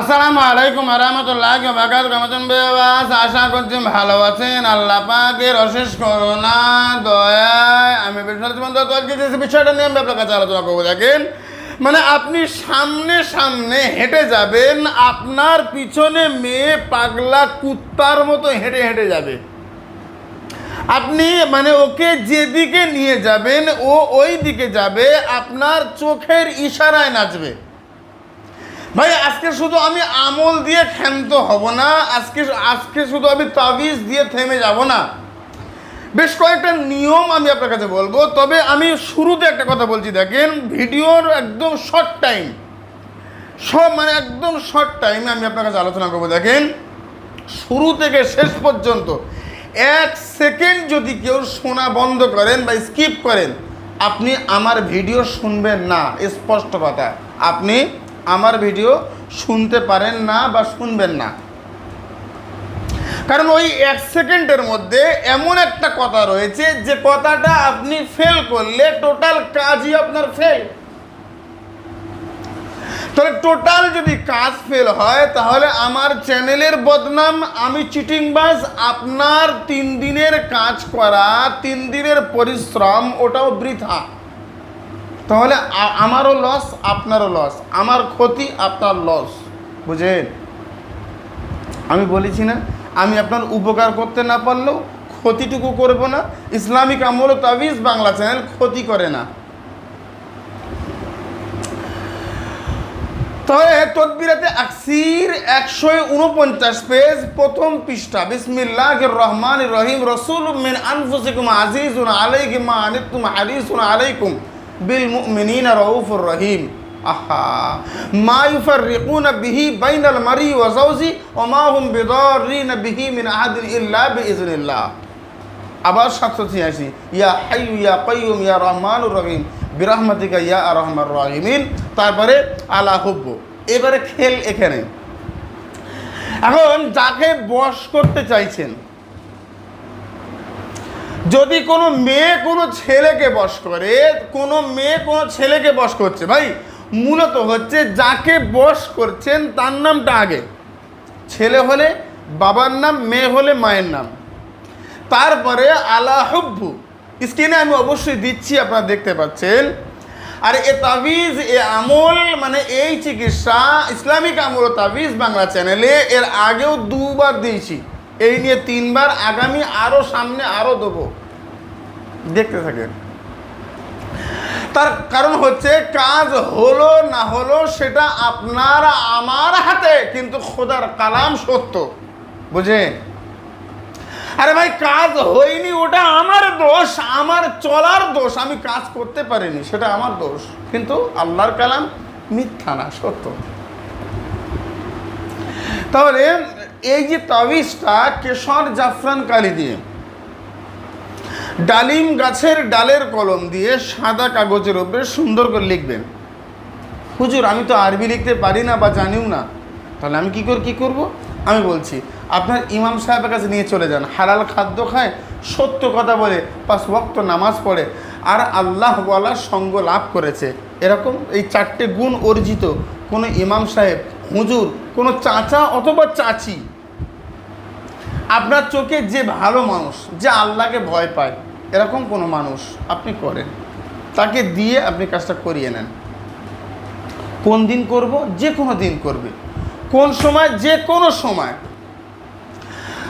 আসসালামু আলাইকুম রহমতুল্লাহ বাকাত কেমন বেবাস আশা করছি ভালো আছেন। আল্লাহ পাকের অশেষ করোনা দয়ায় আমি বিশ্বনাথ বিষয়টা নিয়ে আমি আপনার কাছে আলোচনা করব, দেখেন মানে আপনি সামনে সামনে হেঁটে যাবেন, আপনার পিছনে মেয়ে পাগলা কুত্তার মতো হেঁটে হেঁটে যাবে। আপনি মানে ওকে যেদিকে নিয়ে যাবেন, ও ওই দিকে যাবে, আপনার চোখের ইশারায় নাচবে। ভাই, আজকে শুধু আমি আমল দিয়ে ক্ষান্ত হব না, আজকে আজকে শুধু আমি তাবিজ দিয়ে থেমে যাব না। বেশ কয়েকটা নিয়ম আমি আপনার কাছে বলব, তবে আমি শুরুতে একটা কথা বলছি, দেখেন, ভিডিওর একদম শর্ট টাইম সব মানে একদম শর্ট টাইমে আমি আপনার কাছে আলোচনা করব, দেখেন, শুরু থেকে শেষ পর্যন্ত। এক সেকেন্ড যদি কেউ শোনা বন্ধ করেন বা স্কিপ করেন, আপনি আমার ভিডিও শুনবেন না, স্পষ্ট কথা। আপনি আমার ভিডিও শুনতে পারেন না বা শুনবেন না। কারণ ওই এক সেকেন্ডের মধ্যে এমন একটা কথা রয়েছে যে কথাটা আপনি ফেল করলে টোটাল কাজই আপনার ফেল তাহলে টোটাল যদি কাজ ফেল হয়, তাহলে আমার চ্যানেলের বদনাম, আমি চিটিংবাজ, আপনার তিন দিনের কাজ করা, তিন দিনের পরিশ্রম, ওটাও বৃথা। তাহলে আমারও লস আপনারও লস আমার ক্ষতি, আপনার লস বুঝেন আমি বলেছি না, আমি আপনার উপকার করতে না পারলেও ক্ষতিটুকু করব না। ইসলামিক আমল তাবিজ বাংলা চ্যানেল ক্ষতি করে না। তবে তদবিরাতে আকসির একশো উনপঞ্চাশ পেজ, প্রথম পৃষ্ঠা। বিসমিল্লাহ রহমান রহিম। রসুল মিন আনফুসিকুম আজিজুন আলাইকুম আনিতুম হারিসুন আলাইকুম। বিল মুমিনিনা রউফুর রহিম। আহা। মা ইউফাররিকুনা বিহি বাইনাল মারি ওয়া যাওজি ওয়া মা হুম বিদাররিনা বিহি মিন আহাদিন ইল্লা বিইজনিল্লাহ আবার সাতশো ছিয়াশি, ইয়া হাইয়ু ইয়া কাইয়ুম ইয়া রহমানুর রহিম, বিরহমাতিকা ইয়া আর রহমান রহিমিন। তারপরে আলা হুব্বু। এবারে খেল এখানে। এখন যাকে বশ করতে চাইছেন যদি কোনো মেয়ে কোনো ছেলেকে বশ করে, কোনো মেয়ে কোনো ছেলেকে বশ করছে, ভাই, মূলত হচ্ছে যাকে বশ করছেন তার নামটা আগে। ছেলে হলে বাবার নাম, মেয়ে হলে মায়ের নাম। তারপরে আলা হুব্বু স্ক্রিনে আমি অবশ্যই দিচ্ছি, আপনারা দেখতে পাচ্ছেন। আর এ তাবিজ, এ আমল মানে এই চিকিৎসা, ইসলামিক আমল ও তাবিজ বাংলা চ্যানেলে এর আগেও দুবার দিয়েছি। এই নিয়ে তিনবার আগামী আরও সামনে আরও দেবো। দেখতে থাকেন। তার কারণ হচ্ছে কাজ হলো না হলো সেটা আপনার আমার হাতে, কিন্তু খোদার কালাম সত্য। বুঝেন? আরে ভাই, কাজ হয়নি, ওটা আমার দোষ, আমার চলার দোষ, আমি কাজ করতে পারিনি, সেটা আমার দোষ। কিন্তু আল্লাহর কালাম মিথ্যা না, সত্য। তাহলে এই যে তাবিজটা কেশর জাফরান কালি দিয়ে, ডালিম গাছের ডালের কলম দিয়ে সাদা কাগজের উপরে সুন্দর করে লিখবেন। হুজুর, আমি তো আরবি লিখতে পারি না বা জানিও না। তাহলে আমি কী করে, কী করব? আমি বলছি, আপনার ইমাম সাহেবের কাছে নিয়ে চলে যান। হালাল খাদ্য খায়, সত্য কথা বলে, পাঁচ ভক্ত নামাজ পড়ে, আর আল্লাহ বলার সঙ্গ লাভ করেছে। এরকম এই চারটে গুণ অর্জিত কোনো ইমাম সাহেব, হুজুর কোনো চাচা অথবা চাচি, আপনার চোখে যে ভালো মানুষ, যে আল্লাহকে ভয় পায়, এরকম কোনো মানুষ আপনি করেন। তাকে দিয়ে আপনি কাজটা করিয়ে নেন। কোন দিন করব? যে কোনো দিন করবে। কোন সময়? যে কোনো সময়।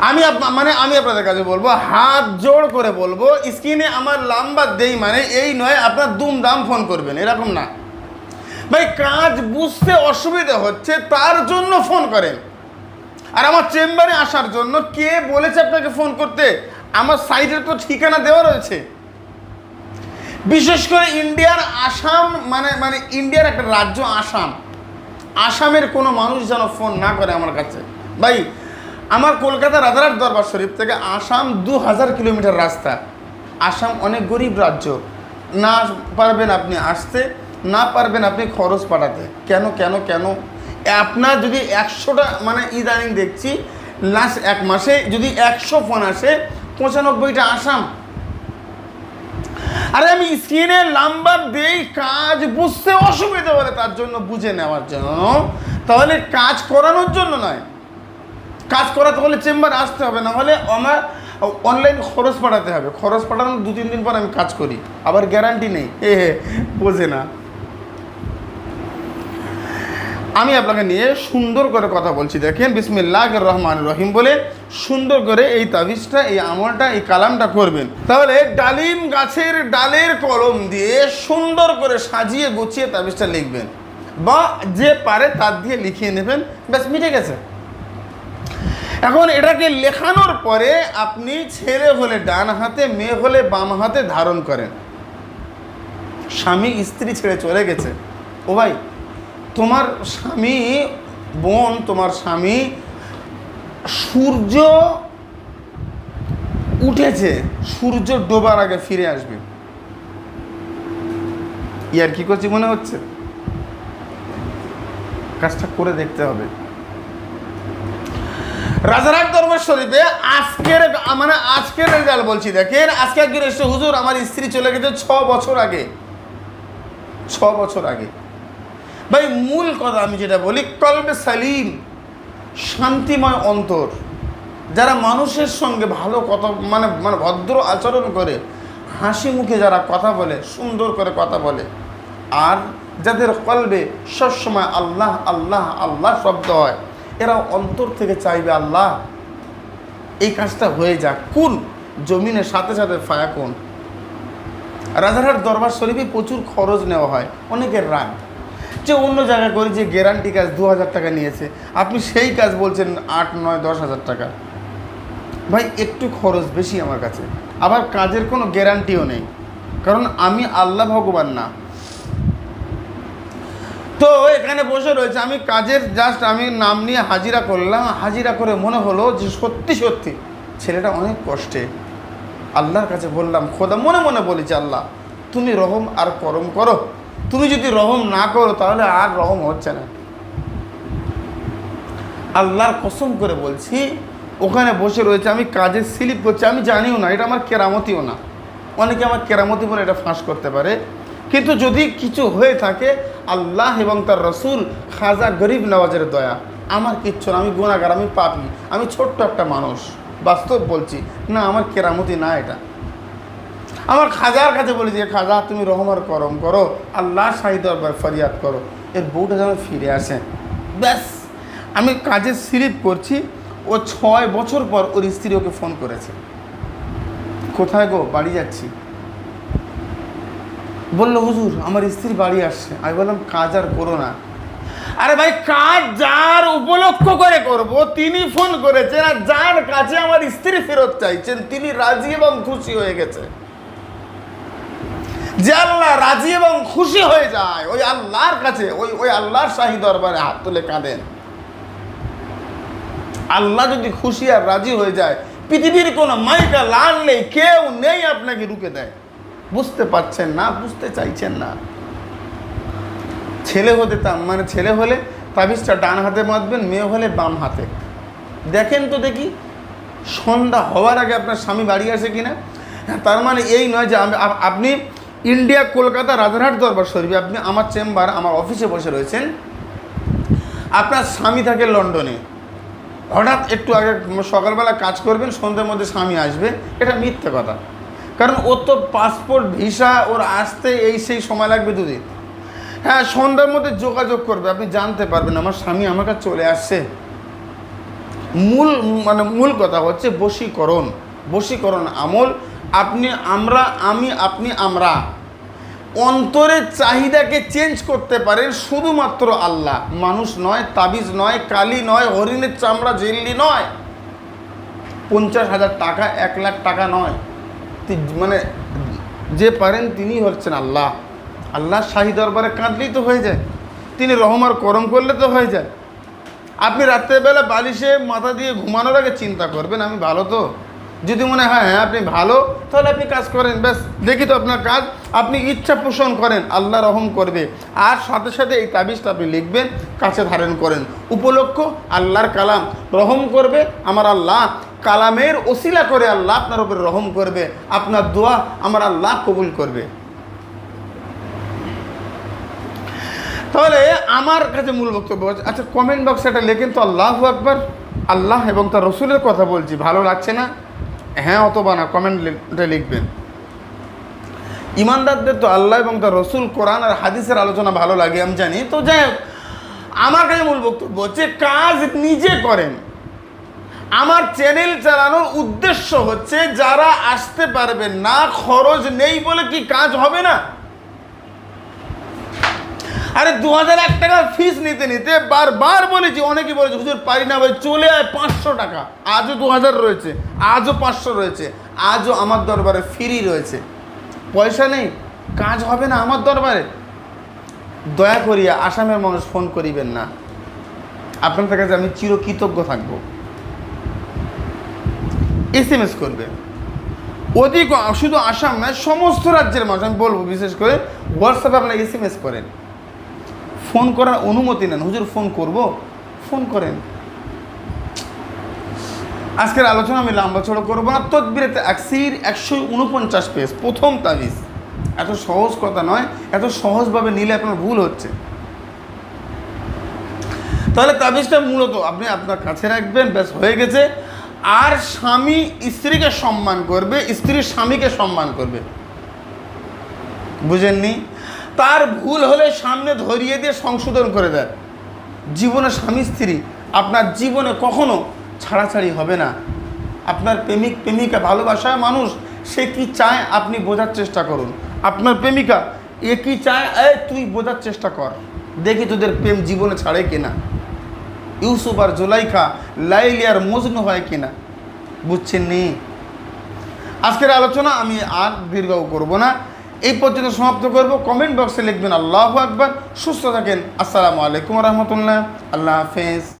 আমি মানে আমি আপনাদের কাছে বলব, হাত জোড় করে বলব, স্ক্রিনে আমার লাম্বার দেই মানে এই নয়, আপনার দুমদাম ফোন করবেন, এরকম না। ভাই, কাজ বুঝতে অসুবিধা হচ্ছে, তার জন্য ফোন করেন। আর আমার চেম্বারে আসার জন্য কে বলেছে আপনাকে ফোন করতে? আমার সাইটে তো ঠিকানা দেওয়া রয়েছে। বিশেষ করে ইন্ডিয়ার আসাম মানে মানে ইন্ডিয়ার একটা রাজ্য আসাম। আসামের কোনো মানুষ যেন ফোন না করে আমার কাছে। ভাই, আমার কলকাতা রাজারহাট দরবার শরীফ থেকে আসাম দু হাজার কিলোমিটার রাস্তা। আসাম অনেক গরিব রাজ্য। না পারবেন আপনি আসতে। না পারবেন আপনি খরচ পাঠাতে কেন কেন কেন? আপনার যদি একশোটা মানে ইদানিং দেখছি লাস্ট এক মাসে যদি একশো ফোন আসে, পঁচানব্বইটা আসাম। আরে আমি স্ক্রিনে নাম্বার দেই, কাজ বুঝতে অসুবিধা হলে তার জন্য বুঝে নেওয়ার জন্য। তাহলে কাজ করানোর জন্য নয়। কাজ করাতে হলে চেম্বার আসতে হবে, না হলে আমার অনলাইন খরচ পাঠাতে হবে। খরচ পাঠানোর দু তিন দিন পর আমি কাজ করি। আবার গ্যারান্টি নেই। এ হে, বোঝে না। আমি আপনাকে নিয়ে সুন্দর করে কথা বলছি। দেখেন বিসমিল্লাহ রহমান রহিম বলে সুন্দর করে এই তাবিজটা, এই আমলটা, এই কালামটা করবেন। তাহলে ডালিম গাছের ডালের কলম দিয়ে সুন্দর করে সাজিয়ে গুছিয়ে তাবিজটা লিখবেন। বা যে পারে তার দিয়ে লিখিয়ে নেবেন। ব্যাস, মিটে গেছে। এখন এটাকে লেখানোর পরে আপনি ছেলে হলে ডান হাতে, মেয়ে হলে বাম হাতে ধারণ করেন। স্বামী, স্ত্রী ছেড়ে চলে গেছে। ও ভাই তোমার স্বামী, বোন, তোমার স্বামী, সূর্য উঠেছে, সূর্য ডোবার আগে ফিরে আসবে। ইয়ার কি করছি মনে হচ্ছে? কাজটা করে দেখতে হবে। রাজারহাট দরবার শরীফে আজকের মানে আজকের রেজাল্ট বলছি, দেখেন, আজকে একজন এসে হুজুর, আমার স্ত্রী চলে গেছে ছ বছর আগে। ছ বছর আগে। ভাই, মূল কথা আমি যেটা বলি, কলবে সালিম, শান্তিময় অন্তর। যারা মানুষের সঙ্গে ভালো কথা মানে মানে ভদ্র আচরণ করে, হাসি মুখে যারা কথা বলে, সুন্দর করে কথা বলে, আর যাদের কলবে সবসময় আল্লাহ আল্লাহ আল্লাহ শব্দ হয়, এরা অন্তর থেকে চাইবে আল্লাহ, এই কাজটা হয়ে যাক। কোন? জমিনের সাথে সাথে ফায়া কোন রাজারহাট দরবার শরীফে প্রচুর খরচ নেওয়া হয়, অনেকের রাগ। যে অন্য জায়গায় করে যে গ্যারান্টি কাজ দু হাজার টাকা নিয়েছে। আপনি সেই কাজ বলছেন আট, নয় দশ হাজার টাকা। ভাই, একটু খরচ বেশি আমার কাছে। আবার কাজের কোনো গ্যারান্টিও নেই। কারণ আমি আল্লাহ ভগবান না। তো এখানে বসে রয়েছে, আমি কাজের জাস্ট আমি নাম নিয়ে হাজিরা করলাম। হাজিরা করে মনে হলো যে সত্যি সত্যি, ছেলেটা অনেক কষ্টে। আল্লাহর কাছে বললাম, খোদা, মনে মনে বলেছি আল্লাহ, তুমি রহম আর করম করো। তুমি যদি রহম না করো, তাহলে আর রহম হচ্ছে না। আল্লাহর কসম করে বলছি, ওখানে বসে রয়েছে, আমি কাজের স্লিপ করছি, আমি জানিও না, এটা আমার কেরামতিও না। অনেকে আমার কেরামতি বলে এটা ফাঁস করতে পারে। কিন্তু যদি কিছু হয়ে থাকে, আল্লাহ এবং তার রসুল খাজা গরিব নওয়াজের দয়া। আমার কিচ্ছু না, আমি গুণাগার আমি পাপি, আমি ছোট্ট একটা মানুষ। বাস্তব বলছি, না, আমার কেরামতি না এটা। আমার খাজার কাছে বলি যে, খাজা, তুমি রহমার করম করো। আল্লাহ শাহিদ ফরিয়াদ করো। এর বউটা যেন ফিরে আসে। ব্যাস, আমি কাজের স্লিপ করছি। ও ছয় বছর পর ওর স্ত্রী ওকে ফোন করেছে। কোথায় গো? বাড়ি যাচ্ছি। বলল, হুজুর, আমার স্ত্রী বাড়ি আসছে। আমি বললাম, কাজ আর করো না। আরে ভাই, কাজ যার উপলক্ষ করে করব, তিনি ফোন করেছেন আর যার কাছে আমার স্ত্রী ফেরত চাইছেন, তিনি রাজি এবং খুশি হয়ে গেছে। যে আল্লাহ রাজি এবং খুশি হয়ে যায়, ওই আল্লাহর কাছে, ওই ওই আল্লাহর শাহী দরবারে হাত তুলে কাঁদেন। আল্লাহ যদি খুশি আর রাজি হয়ে যায়, পৃথিবীর কোনো মাইকা লাল নেই, কেউ নেই আপনাকে রুকে দেয়। বুঝতে পারছেন না, বুঝতে চাইছেন না। ছেলে হতে তা মানে ছেলে হলে তাবিজটা ডান হাতে বাঁধবেন, মেয়ে হলে বাম হাতে। দেখেন তো দেখি, সন্ধ্যা হওয়ার আগে আপনার স্বামী বাড়ি আসে কিনা? তার মানে এই নয় যে আপনি ইন্ডিয়া, কলকাতা রাজারহাট দরবার শরীফে আপনি আমার চেম্বার, আমার অফিসে বসে রয়েছেন। আপনার স্বামী থাকে লন্ডনে। হঠাৎ একটু আগে সকালবেলা কাজ করবেন, সন্ধ্যের মধ্যে স্বামী আসবে। এটা মিথ্যে কথা। কারণ ওর তো পাসপোর্ট, ভিসা, ওর আসতে এই সেই সময় লাগবে দুদিন। হ্যাঁ সন্ধ্যার মধ্যে যোগাযোগ করবে, আপনি জানতে পারবেন, আমার স্বামী আমার কাছে চলে আসছে। মূল মানে মূল কথা হচ্ছে বশীকরণ। বশীকরণ আমল আপনি আমরা, আমি, আপনি, আমরা। অন্তরের চাহিদাকে চেঞ্জ করতে পারেন শুধুমাত্র আল্লাহ। মানুষ নয়, তাবিজ নয়, কালি নয়, হরিণের চামড়া, জেল্লি নয়। পঞ্চাশ হাজার টাকা, এক লাখ টাকা নয়। মানে যে পারেন তিনি হচ্ছেন আল্লাহ। আল্লাহ শাহী দরবারে কাঁদলেই তো হয়ে যায়। তিনি রহমার করম করলে তো হয়ে যায়। আপনি রাত্রেবেলা বালিশে মাথা দিয়ে ঘুমানোর আগে চিন্তা করবেন, আমি ভালো তো। যদি মনে হয় হ্যাঁ আপনি ভালো, তাহলে আপনি কাজ করেন। ব্যাস, দেখি তো আপনার কাজ। আপনি ইচ্ছা পোষণ করেন, আল্লাহ রহম করবে। আর সাথে সাথে এই তাবিজটা আপনি লিখবেন, কাছে ধারণ করেন। উপলক্ষ, আল্লাহর কালাম রহম করবে। আমার আল্লাহ কালামের ওসিলা করে আল্লাহ আপনার উপরে রহম করবে। আপনার দোয়া আমার আল্লাহ কবুল করবে। তাহলে আমার কাছে মূল বক্তব্য আচ্ছা কমেন্ট বক্সে এটা লেখেন তো আল্লাহ আকবার। আল্লাহ এবং তার রসুলের কথা বলছি, ভালো লাগছে না? হ্যাঁ অথবা না কমেন্টে লিখবেন। ইমানদারদের তো আল্লাহ এবং তার রসুল কোরআন আর হাদিসের আলোচনা ভালো লাগে আমি জানি। তো যাই হোক, আমার কাছে মূল বক্তব্য যে কাজ নিজে করেন। আমার চ্যানেল চালানোর উদ্দেশ্য হচ্ছে যারা আসতে পারবেন না খরচ নেই বলে কি কাজ হবে না? আরে দু হাজার এক টাকা ফিস নিতে নিতে বারবার বলেছি অনেকে বলেছে, হুজুর, পারি না ভাই, চলে আয় পাঁচশো টাকা। আজও দু হাজার রয়েছে, আজও পাঁচশো রয়েছে, আজও আমার দরবারে ফ্রি রয়েছে। পয়সা নেই, কাজ হবে না আমার দরবারে। দয়া করিয়া আসামের মানুষ ফোন করিবেন না। আপনাদের কাছে আমি চিরকৃতজ্ঞ থাকব। এস এম এস করবে। অধিক, শুধু আসাম নয়, সমস্ত রাজ্যের মানুষ, আমি বলব বিশেষ করে হোয়াটসঅ্যাপে আপনারা এস এম এস করেন। ফোন করার অনুমতি নেন। হুজুর, ফোন করব? ফোন করেন। আজকের আলোচনা আমি লম্বা চড়ো করব না। তদবিরেতে একশির একশো উনপঞ্চাশ পেজ, প্রথম তাবিজ। এত সহজ কথা নয়, এত সহজভাবে নিলে আপনার ভুল হচ্ছে। তাহলে তাবিজটা মূলত আপনি আপনার কাছে রাখবেন, ব্যাস হয়ে গেছে। আর স্বামী স্ত্রীকে সম্মান করবে স্ত্রী স্বামীকে সম্মান করবে। বুঝেননি? তার ভুল হলে সামনে ধরিয়ে দিয়ে সংশোধন করে দেয়। জীবনে স্বামী, স্ত্রী আপনার জীবনে কখনো ছাড়াছাড়ি হবে না। আপনার প্রেমিক, প্রেমিকা ভালোবাসায় মানুষ, সে কি চায় আপনি বোঝার চেষ্টা করুন। আপনার প্রেমিকা, এ কি চায়, এ তুই বোঝার চেষ্টা কর। দেখি তোদের প্রেম জীবনে ছাড়ে কিনা। ইউসুফ আর জুলাইখা, লাইলি আর মজনু হয় কিনা। বুঝছেন নি আজকের আলোচনা আমি আর দীর্ঘ করব না। এই পর্যন্ত সমাপ্ত করব। কমেন্ট বক্সে লিখবেন, আল্লাহ আকবর। সুস্থ থাকেন। আসসালামু আলাইকুম রহমতুল্লাহ। আল্লাহ হাফেজ।